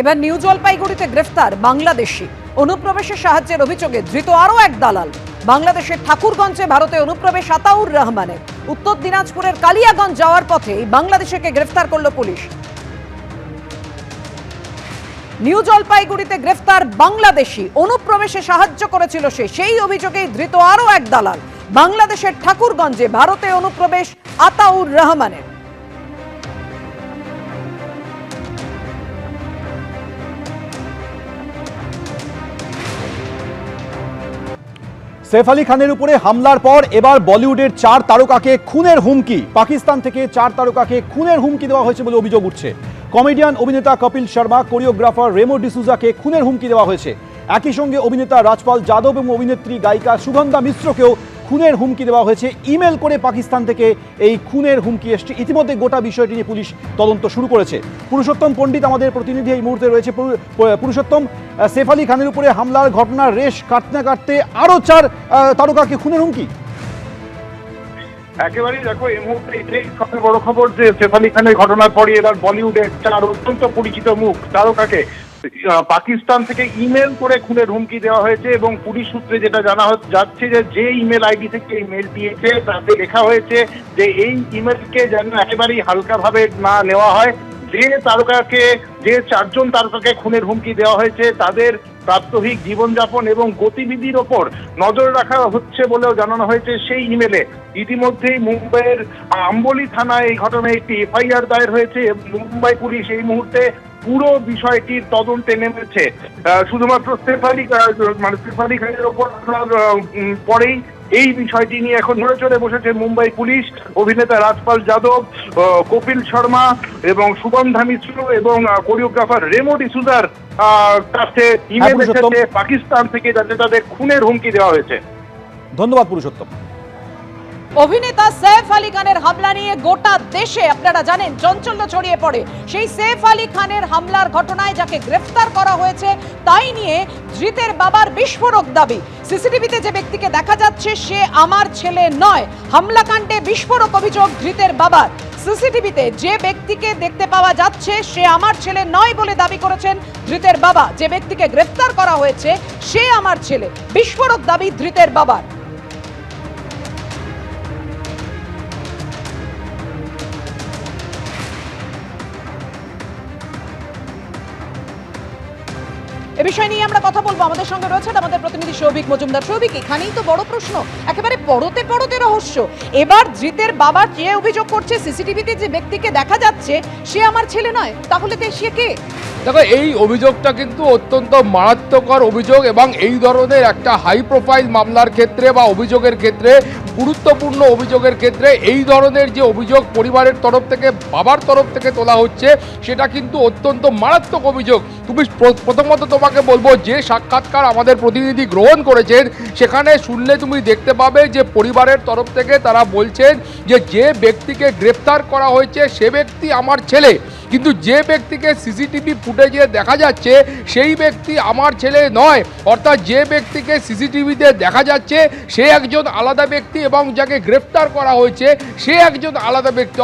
এবার নিউ জলপাইগুড়িতে গ্রেফতার বাংলাদেশি। অনুপ্রবেশের সাহায্যের অভিযোগে ধৃত আরও এক দালাল। বাংলাদেশের ঠাকুরগঞ্জে ভারতে অনুপ্রবেশ আতাউর রহমানের। উত্তর দিনাজপুরের কালিয়াগঞ্জ যাওয়ার পথে এই বাংলাদেশিকে গ্রেফতার করল পুলিশ। নিউ জলপাইগুড়িতে গ্রেফতার বাংলাদেশি। অনুপ্রবেশে সাহায্য করেছিল সে। সেই অভিযোগেই ধৃত আরও এক দালাল। বাংলাদেশের ঠাকুরগঞ্জে ভারতে অনুপ্রবেশ আতাউর রহমানের। সেফ আলী খানের উপরে হামলার পর এবার বলিউডের চার তারকাকে খুনের হুমকি। পাকিস্তান থেকে চার তারকাকে খুনের হুমকি দেওয়া হয়েছে বলে অভিযোগ উঠছে। কমেডিয়ান অভিনেতা কপিল শর্মা, কোরিওগ্রাফার রেমো ডিসুজাকে খুনের হুমকি দেওয়া হয়েছে। একই সঙ্গে অভিনেতা রাজপাল যাদব এবং অভিনেত্রী গায়িকা সুগন্ধা মিশ্রকেও খুনের হুমকি দেওয়া হয়েছে। ইমেল করে পাকিস্তান থেকে এই খুনের হুমকি এসছে। ইতিমধ্যে গোটা বিষয়টি নিয়ে পুলিশ তদন্ত শুরু করেছে। পুরুষোত্তম পণ্ডিত আমাদের প্রতিনিধি এই মুহূর্তে রয়েছে। পুরুষোত্তম সেফ আলী খানের উপরে হামলার ঘটনার রেশ কাটতে কাটতে আরও চার তারকাকে খুনের হুমকি। একেবারেই দেখো, এই মুহূর্তে এটাই সবচেয়ে বড় খবর যে সেফালি খানের ঘটনার পরই এবার বলিউডের চার অত্যন্ত পরিচিত মুখ, তারকাকে পাকিস্তান থেকে ইমেল করে খুনের হুমকি দেওয়া হয়েছে এবং পুলিশ সূত্রে যেটা জানা যাচ্ছে যে যে ইমেল আইডি থেকে এই মেল দিয়েছে, তাতে লেখা হয়েছে যে এই ইমেলকে যেন একেবারেই হালকাভাবে না নেওয়া হয়। যে তারকাকে, যে চারজন তারকাকে খুনের হুমকি দেওয়া হয়েছে, তাদের প্রাত্যহিক জীবনযাপন এবং গতিবিধির ওপর নজর রাখা হচ্ছে বলেও জানানো হয়েছে সেই ইমেলে। ইতিমধ্যেই মুম্বাইয়ের আম্বলি থানায় এই ঘটনায় একটি এফআইআর দায়ের হয়েছে মুম্বাই পুলিশ এই মুহূর্তে পুরো বিষয়টির তদন্তে নেমেছে। শুধুমাত্র সেফালি মানে সেফালি খানের ওপর পরেই এই বিষয়টি নিয়ে এখন নড়ে চড়ে বসেছে মুম্বাই পুলিশ অভিনেতা রাজপাল যাদব কপিল শর্মা এবং সুগন্ধা মিশ্র এবং কোরিওগ্রাফার রেমো ডিসুদার আহ, কাছে ইমেল এসেছে পাকিস্তান থেকে যাতে তাদের খুনের হুমকি দেওয়া হয়েছে। ধন্যবাদ পুরুষোত্তম। অভিনেতা সৈফ আলী খানের হামলা নিয়ে গোটা দেশে, আপনারা জানেন, চঞ্চল্য ছড়িয়ে পড়ে। সেই সৈফ আলী খানের হামলার ঘটনায় যাকে গ্রেফতার করা হয়েছে, তাই নিয়ে ধৃতের বাবার বিস্ফোরক দাবি। সিসিটিভিতে যে ব্যক্তিকে দেখা যাচ্ছে, সে আমার ছেলে নয়। হামলাকাণ্ডে বিস্ফোরক অভিযোগ ধৃতের বাবার। সিসিটিভিতে যে ব্যক্তিকে দেখতে পাওয়া যাচ্ছে, সে আমার ছেলে নয় বলে দাবি করেছেন ধৃতের বাবা। যে ব্যক্তিকে গ্রেফতার করা হয়েছে, সে আমার ছেলে। বিস্ফোরক দাবি ধৃতের বাবার। এ বিষয় নিয়ে আমরা কথা বলব। আমাদের সঙ্গে রয়েছেন আমাদের প্রতিনিধি সৌভিক মজুমদার। সৌভিক, এখানেই তো বড় প্রশ্ন। একেবারে পড়তে পড়তে রহস্য। এবার জিতের বাবা যে অভিযোগ করছে, সিসিটিভিতে যে ব্যক্তিকে দেখা যাচ্ছে, সে আমার ছেলে নয়। তাহলে সে কে? দেখো, এই অভিযোগটা কিন্তু অত্যন্ত মারাত্মকর অভিযোগ এবং এই ধরনের একটা হাই প্রোফাইল মামলার ক্ষেত্রে বা অভিযোগের ক্ষেত্রে, গুরুত্বপূর্ণ অভিযোগের ক্ষেত্রে এই ধরনের যে অভিযোগ পরিবারের তরফ থেকে, বাবার তরফ থেকে তোলা হচ্ছে, সেটা কিন্তু অত্যন্ত মারাত্মক অভিযোগ। তুমি প্রথমত তোমাকে বলব, যে সাক্ষাৎকার আমাদের প্রতিনিধি গ্রহণ করেছেন, সেখানে শুনলে তুমি দেখতে পাবে যে পরিবারের তরফ থেকে তারা বলছেন যে যে ব্যক্তিকে গ্রেপ্তার করা হয়েছে, সে ব্যক্তি আমার ছেলে। কিন্তু যে ব্যক্তিকে সিসিটিভি ফুটেজে দেখা যাচ্ছে, সেই ব্যক্তি আমার ছেলে নয়। অর্থাৎ যে ব্যক্তিকে সিসিটিভিতে দেখা যাচ্ছে, সে একজন আলাদা ব্যক্তি এবং যাকে গ্রেফতার করা হয়েছে, সে একজন আলাদা ব্যক্তি।